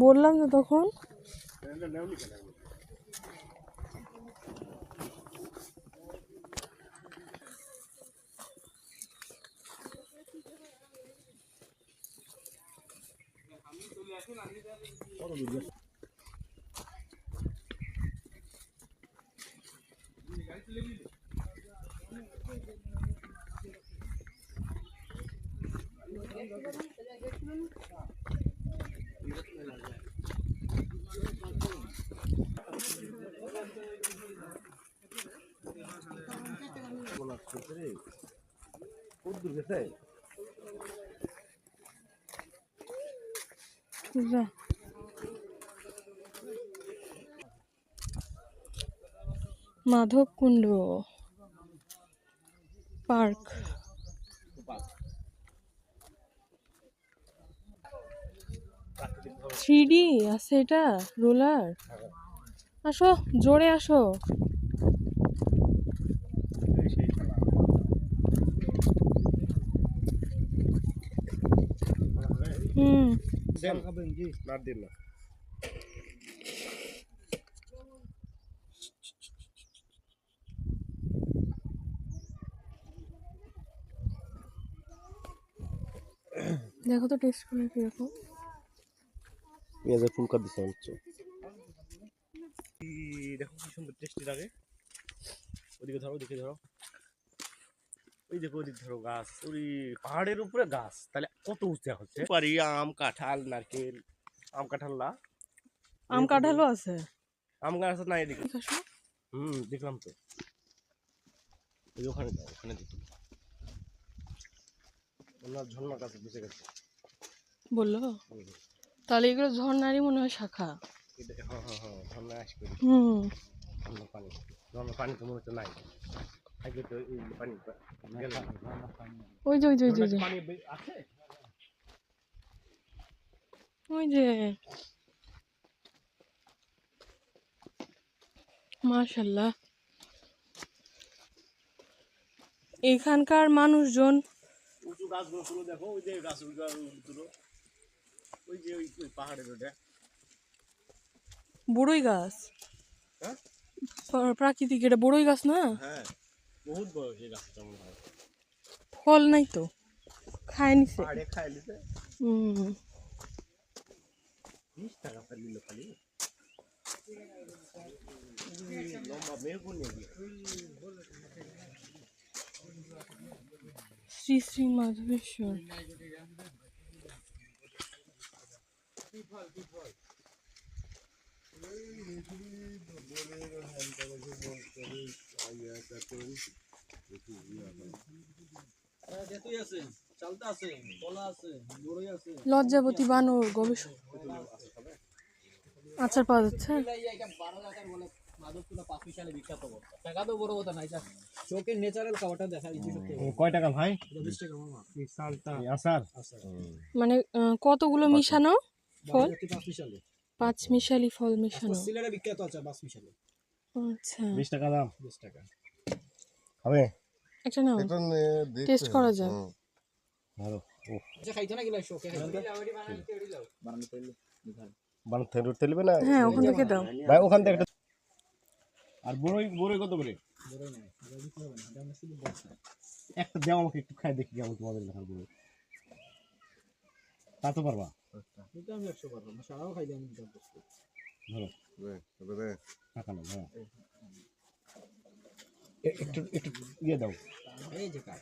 বললাম তো তখন। যা মাধব কুণ্ড পার্ক। থ্রি আছে এটা রোলার। আসো জোরে আসো। হুম। না দিন না দেখো তো টেস্ট করে কীরকম। পেঁয়াজের ফুলকা দিছে হচ্ছে দেখো কি সুন্দর টেস্টি লাগে। ওদিকে ধরো ওদিকে ধরো। ওই দেখো ওদিকে ধরো গাছ ওই পাহাড়ের উপরে গাছ তাহলে কত উঁচা হচ্ছে? পারি আম কাঁঠাল নারকেল আম কাঁঠাল না? আম কাঁঠালও আছে। আম গাছ না এদিকে হুম দেখলাম তো। ওই ওখানে যাও ওখানে দেখি। ওনার ঝর্ণা গাছে বসে গেছে। বলল? তাহলে এগুলো ঝর্ণারই মনে হয় শাখা। হ্যাঁ হ্যাঁ হ্যাঁ ঝর্ণা আসবে হুম। ঝর্ণা পানি ঝর্ণা পানি তো মনে হচ্ছে নাই। আগে তো এই পানি ওই যে ওই যে ওই যে ওই যে। ওই যে। মাশাল্লাহ। এখানকার মানুষজন উঁচু গাছগুলো দেখো ওই যে গাছ ওই গাছ তুলো ওই যে ওই ওই পাহাড়ের ওটা বড়ই গাছ। হ্যাঁ? প্রাকৃতিক এটা বড়ই গাছ না? হ্যাঁ। বহুত বড় সেই গাছটা মনে হয় ফল নাই তো। খায় নিছে। খাই নিতে হুম বিশ টাকা নিল খালি। লম্বা মেঘও নিয়ে গিয়ে শ্রী শ্রী মাধবেশ্বর যেতুই আছে চালতা আছে কলা আছে বড়ই আছে লজ্জাবতী বানর গবেষক। আচার পাওয়া যাচ্ছে। মানে কতগুলো মিশানো? ফল? পাঁচ মিশালে মিশালি ফল মিশানো। সিলেটে বিখ্যাত আছে পাঁচ মিশালে। আচ্ছা। বিশ টাকা দাম। বিশ টাকা। হবে একটা নাও। এটা টেস্ট করা যাক। ভালো। ও আচ্ছা খাইতে না গেলে শোকে খাইতে বানানো উঠতে নেবে না? হ্যাঁ ওখান থেকে দাও। ভাই ওখান থেকে একটা আর বড়ই বড়ই কত করে? বড়ই এটা না। এটা একটা দেও আমাকে একটু খাই দেখি কেমন তোমাদের দেখার বড়ই। তা তো পারবা। এটা আমি একশো পারব না সারাও নাও হ্যাঁ। একটু একটু ইয়ে দাও। এই যে কাজ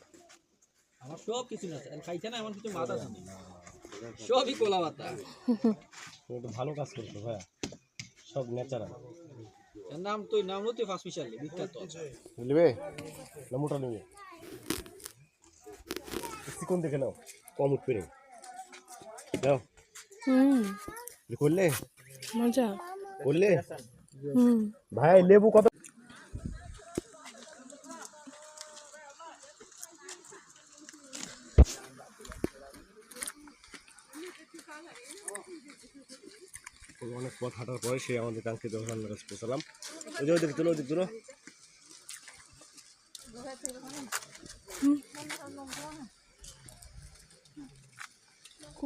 আমার সব কিছু না খাইতে না এমন কিছু মাথা আছে সবই কোলা একটু ভালো কাজ করছ ভাইয়া। সব ন্যাচারাল। এর নাম তুই নাম হচ্ছে পাঁচ মিশালে বিখ্যাত। নেবে? না মোটা নেবে চিকন দেখে নাও কম উঠবে রে। দাও হুম। করলে? মজা। করলে? হুম। ভাই লেবু কত? অনেক পথ হাঁটার পরে সে আমাদের কাঙ্ক্ষিত কাছে পৌঁছালাম ওই যে ওদিকে তুলো ওদিকে তুলো।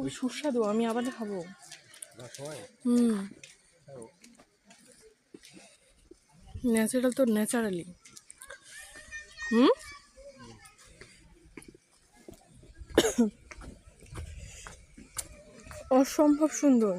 খুব সুস্বাদু আমি আবার খাব। হুম। ন্যাচারাল তো ন্যাচারালি। হুম? অসম্ভব সুন্দর।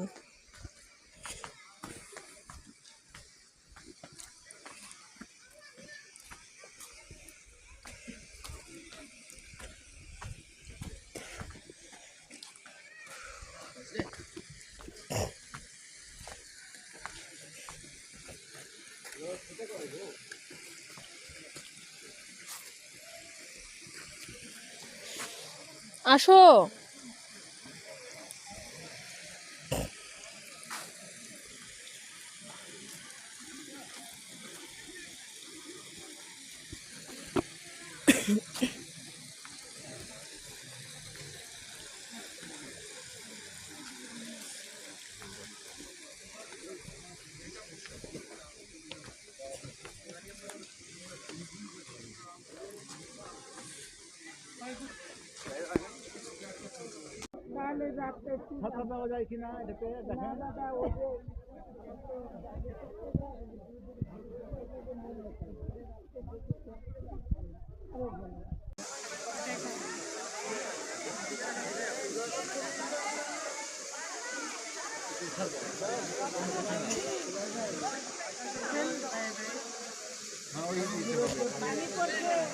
আসো। ছাতা পাওয়া যায় কিনা এটাতে দেখেন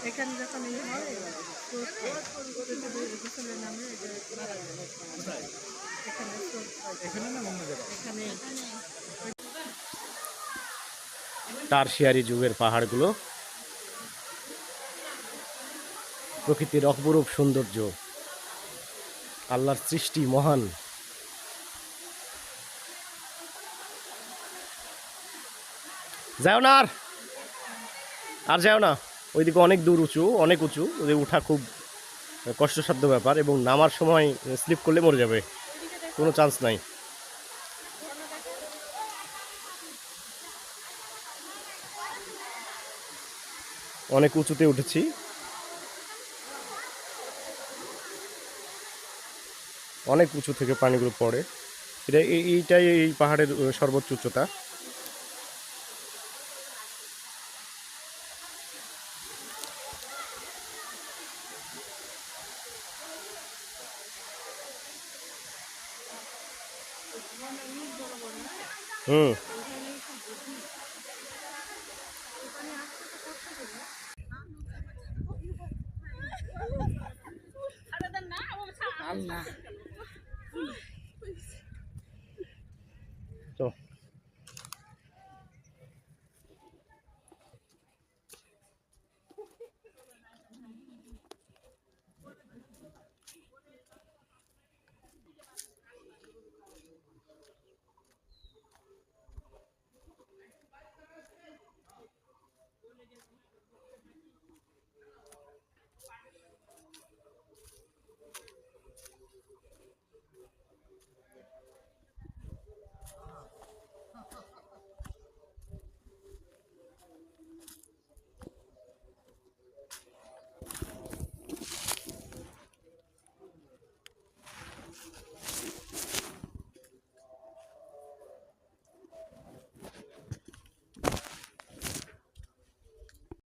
এখানে যুগের পাহাড়গুলো। প্রকৃতির অপরূপ সৌন্দর্য। আল্লাহর সৃষ্টি মহান। যাও না আর আর যাও না, ওইদিকে অনেক দূর উঁচু, অনেক উঁচু, ওদের উঠা খুব কষ্টসাধ্য ব্যাপার এবং নামার সময় স্লিপ করলে মরে যাবে, কোনো চান্স নাই। অনেক উঁচুতে উঠেছি। অনেক উঁচু থেকে পানিগুলো পড়ে। এটা এই- এইটাই এই পাহাড়ের সর্বোচ্চ উচ্চতা। হুম। তো